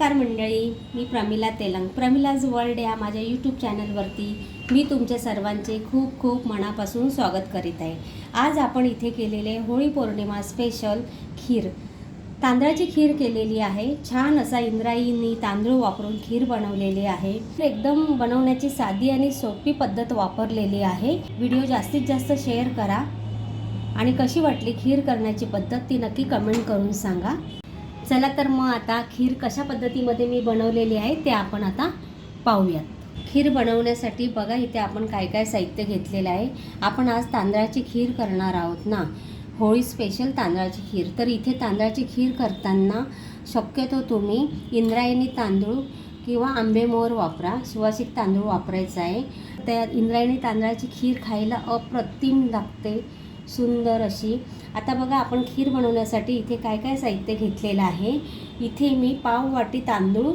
नमस्कार मंडळी मी प्रमिला तेलंग. प्रमिलाज वर्ल्ड या माझ्या यूट्यूब चॅनलवरती मी तुमच्या सर्वांचे खूप खूप मनापासून स्वागत करीत आहे. आज आपण इथे केलेले होळी पौर्णिमा स्पेशल खीर. तांदळाची खीर केलेली आहे. छान असा इंद्रायणी तांदूळ वापरून खीर बनवलेली आहे. एकदम बनवण्याची साधी आणि सोपी पद्धत वापरलेली आहे. व्हिडिओ जास्तीत जास्त शेअर करा. आणि कशी वाटली खीर करण्याची पद्धत ती नक्की कमेंट करून सांगा. चला तर मग आता खीर कशा पद्धतीमध्ये मी बनवलेली आहे ते आपण आता पाहूयात. खीर बनवण्यासाठी बघा इथे आपण काय काय साहित्य घेतलेलं आहे. आपण आज तांदळाची खीर करणार आहोत ना? होळी स्पेशल तांदळाची खीर. तर इथे तांदळाची खीर करताना शक्यतो तुम्ही इंद्रायणी तांदूळ किंवा आंबेमोहर वापरा. सुवासिक तांदूळ वापरायचा आहे. त्या इंद्रायणी तांदळाची खीर खायला अप्रतिम लागते. सुंदर अशी. आता बघा आपण खीर बनवण्यासाठी इथे काय काय साहित्य घेतलेलं आहे. इथे मी पाव वाटी तांदूळ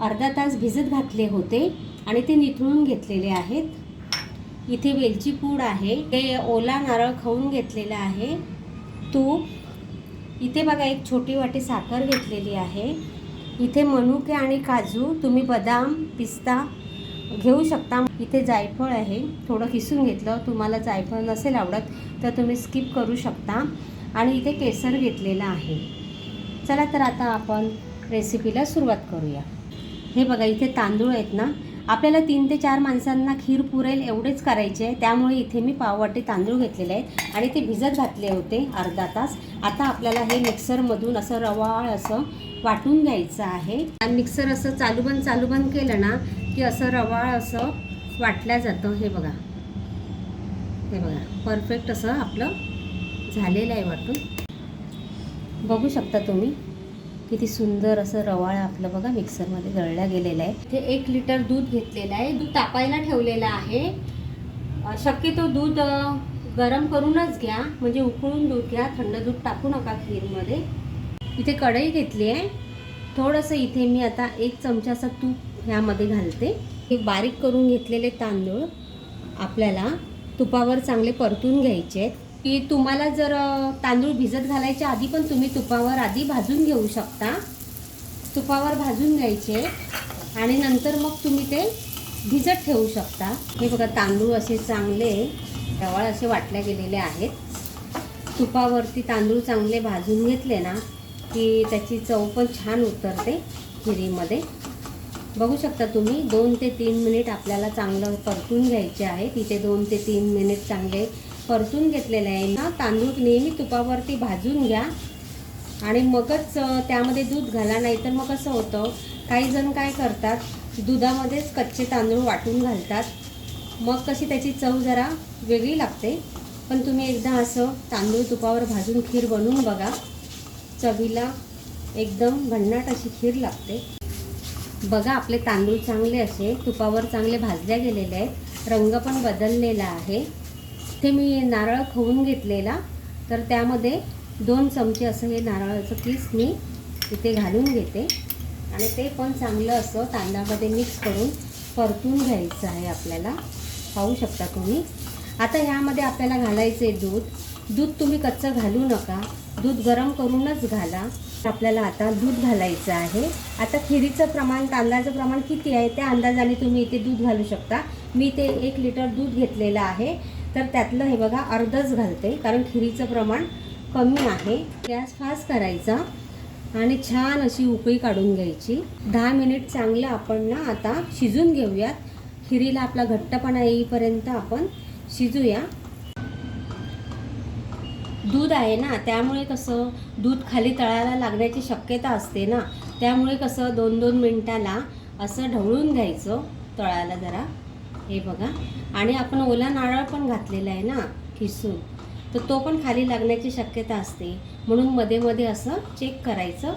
अर्धा तास भिजत घातले होते आणि ते निथळून घेतलेले आहेत. इथे वेलची पूड आहे. ते ओला नारळ खाऊन घेतलेला आहे. तूप. इथे बघा एक छोटी वाटी साखर घेतलेली आहे. इथे मनुके आणि काजू तुम्ही बदाम पिस्ता घेऊ शकता. इथे जायफळ आहे. थोडं किसून घेतलं. तुम्हाला जायफळ नसेल आवडत तर तुम्ही स्किप करू शकता. आणि इथे केसर घेतलेलं आहे. चला तर आता आपण रेसिपीला सुरुवात करूया. हे बघा इथे तांदूळ आहेत ना. आपल्याला तीन ते चार माणसांना खीर पुरेल एवढेच करायचे आहे. त्यामुळे इथे मी पाववाटे तांदूळ घेतलेले आहेत. आणि ते भिजत घातले होते अर्धा तास. आता आपल्याला हे मिक्सरमधून असं रवाळ असं वाटून घ्यायचं आहे. मिक्सर असं चालू बंद चालू बंद केलं ना की असं रवाळ असं वाटल्या जातं हे बघा. हे बघा परफेक्ट असं आपलं झालेलं आहे वाटून. बघू शकता तुम्ही किती सुंदर असं रवाळ आपलं बघा मिक्सरमध्ये दळल्या गेलेलं आहे. इथे एक लिटर दूध घेतलेलं आहे. दूध तापायला ठेवलेलं आहे. शक्यतो दूध गरम करूनच घ्या. म्हणजे उकळून दूध घ्या. थंड दूध टाकू नका खीरमध्ये. इथे कढई घेतली आहे. थोडंसं इथे मी आता एक चमचाचं तूप ह्यामध्ये घालते. हे बारीक करून घेतलेले तांदूळ आपल्याला तुपावर चांगले परतून घ्यायचे आहेत. की तुम्हाला जर तांदूळ भिजत घालायच्या आधी पण तुम्ही तुपावर आधी भाजून घेऊ शकता. तुपावर भाजून घ्यायचे आणि नंतर मग तुम्ही ते भिजत ठेवू शकता. हे बघा तांदूळ असे चांगले रवाळ असे वाटले गेलेले आहेत. तुपावरती तांदूळ चांगले भाजून घेतले ना की त्याची चव पण छान उतरते खिरीमध्ये बघू शकता तुम्ही दोन ते तीन मिनिट आपल्याला चांगलं परतून घ्यायचे आहे. तिथे दोन ते तीन मिनिट चांगले परतून घेतलेले आहे. ना तांदूळ नेहमी तुपावरती भाजून घ्या. आणि मगच त्यामध्ये दूध घाला नाही तर मग कसं होतं काही जण काय करतात दुधामध्येच कच्चे तांदूळ वाटून घालतात. मग कशी त्याची चव जरा वेगळी लागते. पण तुम्ही एकदा असं तांदूळ तुपावर भाजून खीर बनवून बघा. चवीला एकदम भन्नाट अशी खीर लागते. बघा आपले तांदूळ चांगले असे तुपावर चांगले भाजल्या गेलेले आहेत. रंग पण बदललेला आहे. ते मी नारळ खवून घेतलेला. तर त्यामध्ये दोन चमचे असं हे नारळाचं पीस मी इथे घालून घेते. आणि ते पण चांगलं असं तांदळामध्ये मिक्स करून परतून घ्यायचं आहे आपल्याला. पाहू शकता तुम्ही. आता ह्यामध्ये आपल्याला घालायचं आहे दूध. दूध तुम्ही कच्चं घालू नका. दूध गरम करूनच घाला. आपल्याला आता दूध घालायचं आहे. आता खिरीचं प्रमाण तांदळाचं प्रमाण किती आहे? त्या अंदाजाने तुम्ही इथे दूध घालू शकता. मी ते एक लिटर दूध घेतलेलं आहे. तर त्यातलं हे बघा अर्धच घालते कारण खिरीचं प्रमाण कमी आहे. गॅस फास्ट करायचा आणि छान अशी उकळी काढून घ्यायची. दहा मिनिट चांगलं आपण ना आता शिजून घेऊयात. खिरीला आपला घट्टपणा येईपर्यंत आपण शिजूया. दूध आहे ना त्यामुळे कसं दूध खाली तळायला लागण्याची शक्यता असते ना. त्यामुळे कसं दोन दोन मिनटाला असं ढवळून घ्यायचं तळायला जरा. हे बघा. आणि आपण ओला नारळ पण घातलेला आहे ना खिसून. तर तो पण खाली लागण्याची शक्यता असते. म्हणून मध्ये मध्ये असं चेक करायचं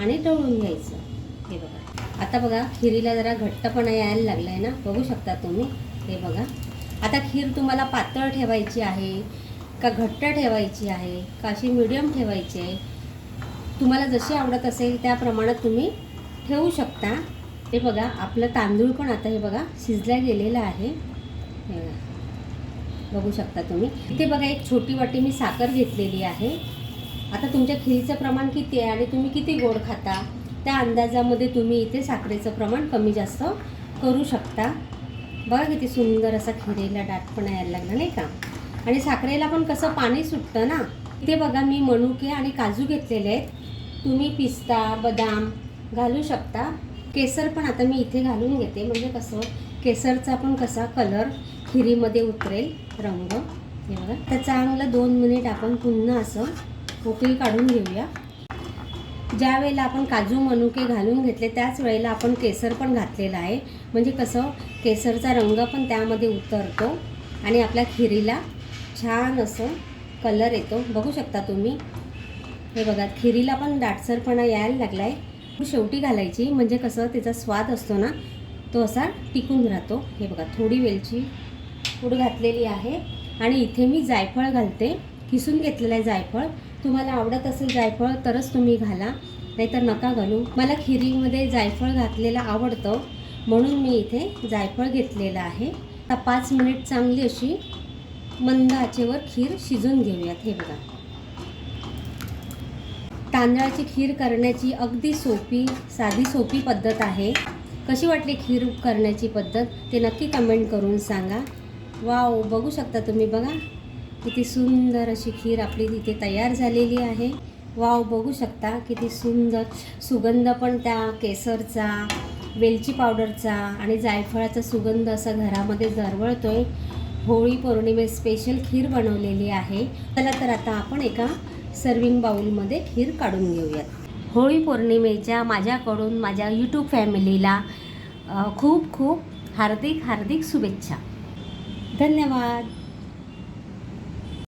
आणि ढवळून घ्यायचं. हे बघा. आता बघा खिरीला जरा घट्टपणा यायला लागला आहे ना. बघू शकता तुम्ही. हे बघा. आता खीर तुम्हाला पातळ ठेवायची आहे. का घट्ट ठेवायची आहे का अशी मिडियम ठेवायची आहे? तुम्हाला जशी आवडत असेल त्या प्रमाणात तुम्ही ठेवू शकता. हे बघा आपलं तांदूळ पण आता हे बघा शिजल्या गेलेलं आहे. बघू शकता तुम्ही. इथे बघा एक छोटी वाटी मी साखर घेतलेली आहे. आता तुमच्या खिरीचं प्रमाण किती आहे आणि तुम्ही किती गोड खाता? त्या अंदाजामध्ये तुम्ही इथे साखरेचं प्रमाण कमी जास्त करू शकता. बघा किती सुंदर असा खिरेला डाट पण यायला लागला नाही का? आणि साखरेला पण कसं पाणी सुटतं ना? इथे बघा मी मनुके आणि काजू घेतलेले आहेत. तुम्ही पिस्ता बदाम घालू शकता. केसर पण आता मी इथे घालून घेते. म्हणजे कसं केसरचा पण कसा कलर खिरीमध्ये उतरेल रंग. हे बघा. तर चांगलं दोन मिनिट आपण पुन्हा असं उकळी काढून घेऊया. ज्या वेळेला आपण काजू मनुके घालून घेतले त्याच वेळेला आपण केसर पण घातलेलं आहे. म्हणजे कसं केसरचा रंग पण त्यामध्ये उतरतो आणि आपल्या खिरीला छान असं कलर येतो. बघू शकता तुम्ही. हे बघा खिरीला पण दाटसरपणा यायला लागला आहे शेवटी घालायची. म्हणजे कसं त्याचा स्वाद असतो ना तो असा टिकून राहतो. हे बघा थोडी वेलची पूड घातलेली आहे. आणि इथे मी जायफळ घालते. किसून घेतलेलं आहे जायफळ. तुम्हाला आवडत असेल जायफळ तरच तुम्ही घाला. नाहीतर नका घालू. मला खिरीमध्ये जायफळ घातलेलं आवडतं. म्हणून मी इथे जायफळ घेतलेलं आहे. आता पाच मिनिट चांगली अशी मंद आचेवर खीर शिजून घेऊयात हे बघा. तांदळाची खीर करण्याची अगदी सोपी साधी सोपी पद्धत आहे. कशी वाटली खीर करण्याची पद्धत? ते नक्की कमेंट करून सांगा. वाव बघू शकता तुम्ही बघा. किती सुंदर अशी खीर आपली तिथे तयार झालेली आहे. वाव बघू शकता किती सुंदर सुगंध पण त्या केसरचा वेलची पावडरचा आणि जायफळाचा सुगंध असा घरामध्ये दरवळतोय. होळी पौर्णिमे स्पेशल खीर बनवलेली आहे. चला तर आता आपण एका सर्विंग बाउलमध्ये खीर काढून घेऊयात. होळी पौर्णिमेच्या माझ्याकडून माझ्या यूट्यूब फॅमिलीला खूप खूप हार्दिक हार्दिक शुभेच्छा. धन्यवाद.